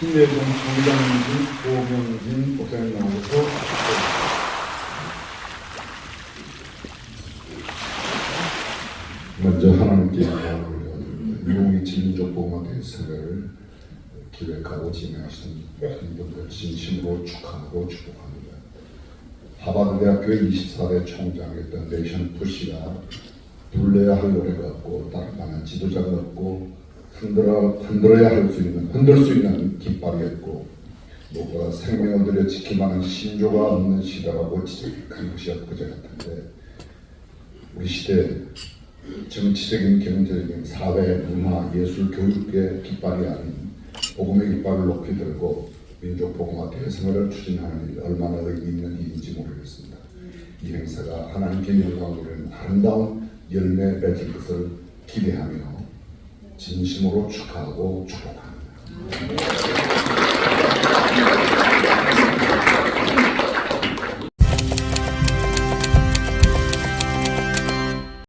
김대중 정장진 고경진 목사님 나오셔서 먼저 하나님께 유용의 진리적 복음화 대회를 기획하고 진행하신 모든 분들 진심으로 축하하고 축복합니다. 하버드대학교의 24대 총장이었던 네이션 푸시가 불러야 할 노래가 없고 만한 지도자가 없고 흔들어, 흔들어야 할 수 있는 흔들 수 있는 깃발이었고 무엇보다 생명을 들여 지키만한 신조가 없는 시대라고 지적한 것이 엊그제 같은데 우리 시대 정치적인, 경제적인, 사회, 문화, 예술, 교육의 깃발이 아닌 복음의 깃발을 높이 들고 민족 복음화 대성을 추진하는 일이 얼마나 의미 있는 일인지 모르겠습니다. 이 행사가 하나님께 영광을 누리는 아름다운 열매 맺을 것을 기대하며 진심으로 축하하고 축복합니다.